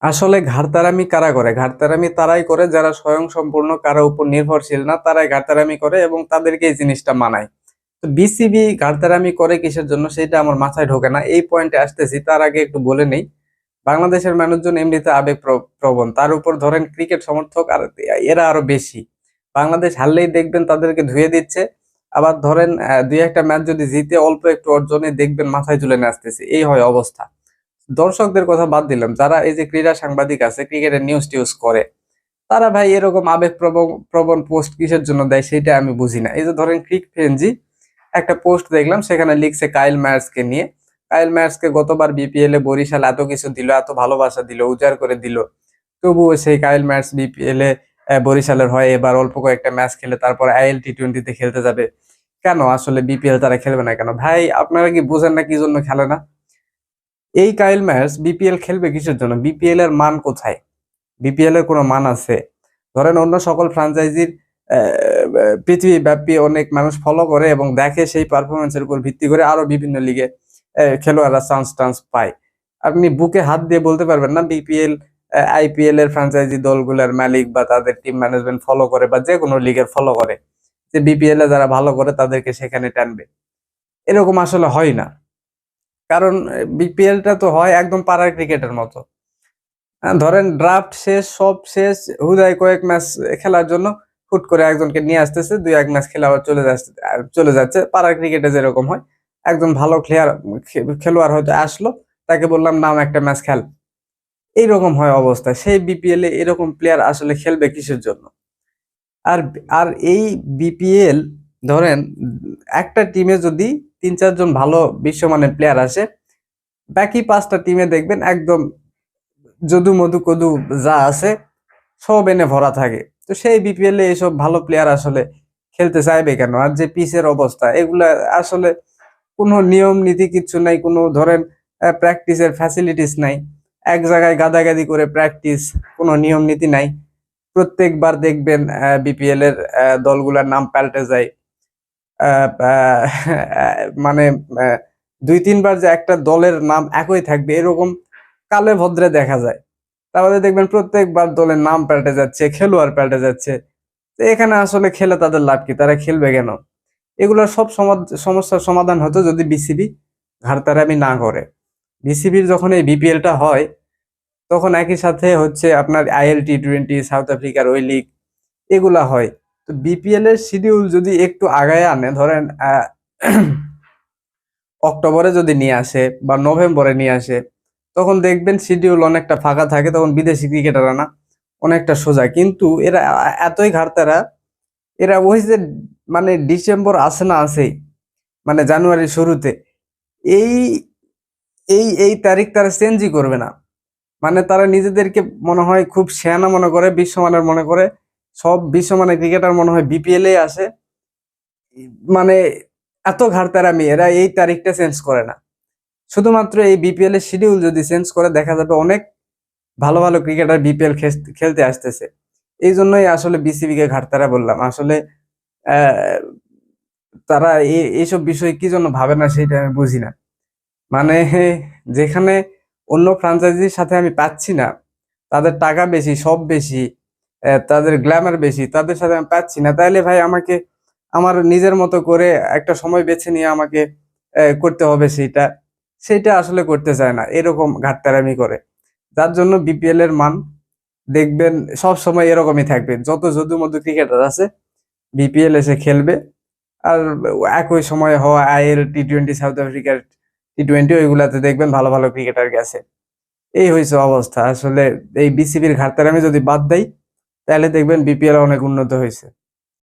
আসলে ঘাড়তারামি কারা করে? ঘাড়তারামি তারাই করে যারা স্বয়ংসম্পূর্ণ, কারও উপর নির্ভরশীল না, তারাই ঘাড়তারামি করে এবং তাদেরকে এই জিনিসটা মানায়। তো বিসিবি ঘাড়তারামি করে কিসের জন্য? সেটা আমার মাথায় ঢোকে না। এই পয়েন্টে আসতেছি, তার আগে একটু বলে নেই। বাংলাদেশের মানুষজন এমনিতে আবেগ প্র- প্রবণ। তার উপর ধরেন ক্রিকেট সমর্থক আর এরা আরও বেশি। বাংলাদেশ হারলেই দেখবেন তাদেরকে ধুয়ে দিচ্ছে। আবার ধরেন দুই একটা ম্যাচ যদি জিতে অল্প একটু অর্জনে দেখবেন মাথায় তুলে আসতেছে। এই হয় অবস্থা। দর্শকদের কথা বাদ দিলাম, যারা এই যে ক্রীড়া সাংবাদিক আছে, ক্রিকেটের নিউজ টিউজ করে, তারা ভাই এরকম আবেগ প্রবণ পোস্ট কিসের জন্য দেয় সেটা আমি বুঝি না। এই যে ধরেন ক্রিক ফ্রেঞ্জি একটা পোস্ট দেখলাম, সেখানে লিখছে কাইল ম্যার্সকে নিয়ে। কাইল ম্যার্সকে গতবার বিপিএল এ বরিশাল এত কিছু দিল, এত ভালোবাসা দিল, উজাড় করে দিল। তবুও সেই কাইল ম্যার্স বিপিএল এ বরিশালের হয় এবার অল্প কয়েকটা ম্যাচ খেলে তারপর আইএল টি টোয়েন্টিতে খেলতে যাবে। কেন? আসলে বিপিএল তারা খেলবে না কেন? ভাই, আপনারা কি বুঝেন না কি জন্য খেলে না? এই কাইল ম্যাচ বিপিএল খেলবে কিসের জন্য? বিপিএল এর মান কোথায়? বিপিএল এর কোনো মান আছে? ধরেন অন্য সকল ফ্রাঞ্চাইজির পৃথিবী ব্যাপী অনেক মানুষ ফলো করে এবং দেখে সেই পারফরমেন্সের উপর ভিত্তি করে আরও বিভিন্ন লিগে খেলোয়াড়রা চান্স টান্স পায়। আপনি বুকে হাত দিয়ে বলতে পারবেন না, বিপিএল আইপিএল এর ফ্রাঞ্চাইজি দলগুলোর মালিক বা তাদের টিম ম্যানেজমেন্ট ফলো করে বা যে কোনো লিগের ফলো করে। যে বিপিএল এ যারা ভালো করে তাদেরকে সেখানে টানবে। এরকম আসলে হয় না। কারণ বিপিএলটা তো হয় একদম পাড়ার ক্রিকেটের মতো। ধরেন ড্রাফট শেষ, সব শেষ, হুদায় কয়েক ম্যাচ খেলার জন্য হুট করে একজনকে নিয়ে আসতেছে, দুই এক ম্যাচ খেলে আবার চলে যাচ্ছে চলে যাচ্ছে। পাড়ার ক্রিকেটে যেরকম হয়, একজন ভালো প্লেয়ার খেলোয়াড় হয়তো আসলো, তাকে বললাম, নাম একটা ম্যাচ খেল। এইরকম হয় অবস্থা। সেই বিপিএল এ এরকম প্লেয়ার আসলে খেলবে কিসের জন্য? আর আর এই বিপিএল ধরেন, একটা টিমে যদি তিন চারজন ভালো বিশ্বমানের প্লেয়ার আসে। বাকি পাঁচটা টিমে দেখবেন একদম যদু মধু কদু যা আছে, সব এনে ভরা থাকে। তো সেই বিপিএল এ এইসব ভালো প্লেয়ার আসলে খেলতে চাইবে কেন? আর যে পিচের অবস্থা, এগুলা আসলে কোনো নিয়ম, নীতি কিচ্ছু নাই, কোনো ধরেন প্র্যাকটিসের ফ্যাসিলিটিস নাই। এক জায়গায় গাদাগাদি করে প্র্যাকটিস কোনো নিয়ম, নীতি নাই। প্রত্যেকবার দেখবেন বিপিএল এর দলগুলার নাম পাল্টে যায়। মানে দুই তিনবার যে একটা দলের নাম একই থাকবে, এরকম কালে ভদ্রে দেখা যায়। তাহলে দেখবেন প্রত্যেকবার দলের নাম পাল্টে যাচ্ছে, খেলোয়াড় পাল্টে যাচ্ছে। তো এখানে আসলে খেলে তাদের লাভ কি? তারা খেলবে কেন? এগুলো সব সমস্যার সমাধান হতো যদি বিসিবি ঘাড়তারামি না করে। বিসিবির যখন এই বিপিএলটা হয়, তখন একই সাথে হচ্ছে আপনার আইএল টি টোয়েন্টি, সাউথ আফ্রিকার ওই লিগ, এগুলা হয়। তো বিপিএল এর শিডিউল যদি একটু আগায় আনে, ধরেন অক্টোবরে যদি নিয়ে আসে বা নভেম্বরে নিয়ে আসে, তখন দেখবেন শিডিউল অনেকটা ফাঁকা থাকে, তখন বিদেশি ক্রিকেটাররা না অনেকটা সোজা। কিন্তু এরা, এতই ঘাটতারা এরা ওই যে মানে ডিসেম্বর আসে না আসেই মানে জানুয়ারির শুরুতে, এই এই এই তারিখ তারা চেঞ্জই করবে না। মানে তারা নিজেদেরকে মনে হয় খুব সেয়ানা মনে করে, বিশ্বমানের মনে করে সব বিশ্বমানের ক্রিকেটার মনে হয় বিপিএল এ আসে মানে এত ঘাটতারামি এরা এই তারিখটা চেঞ্জ করে না। শুধুমাত্র এই বিপিএল এর শিডিউল যদি চেঞ্জ করে, দেখা যাবে অনেক ভালো ভালো ক্রিকেটার বিপিএল খেলতে আসতেছে। এই জন্যই আসলে বিসিবি কে ঘাটতারা বললাম। আসলে তারা এই- এইসব বিষয় কি জন্য ভাবে না সেটা আমি বুঝি না। মানে যেখানে অন্য ফ্রাঞ্চাইজির সাথে আমি পাচ্ছি না, তাদের টাকা বেশি, সব বেশি তাদের গ্ল্যামার বেশি, তাদের সাথে আমি পাচ্ছি না। তাহলে ভাই আমাকে, আমার নিজের মতো করে একটা সময় বেছে নিয়ে আমাকে করতে হবে সেইটা। সেইটা আসলে করতে চায় না, এরকম ঘাটতারামি করে। যার জন্য বিপিএল এর মান দেখবেন, সব সময় এরকমই থাকবে। যত যদু মধু ক্রিকেটার আছে বিপিএল এসে খেলবে। আর একই সময় হওয়া আইএল টি টোয়েন্টি সাউথ আফ্রিকার টি টোয়েন্টি ওইগুলাতে দেখবেন ভালো ভালো ক্রিকেটার গেছে। এই হয়েছে অবস্থা। আসলে এই বিসিবির ঘাটতারামি যদি বাদ দেয় তাহলে দেখবেন বিপিএল অনেক উন্নত হয়েছে।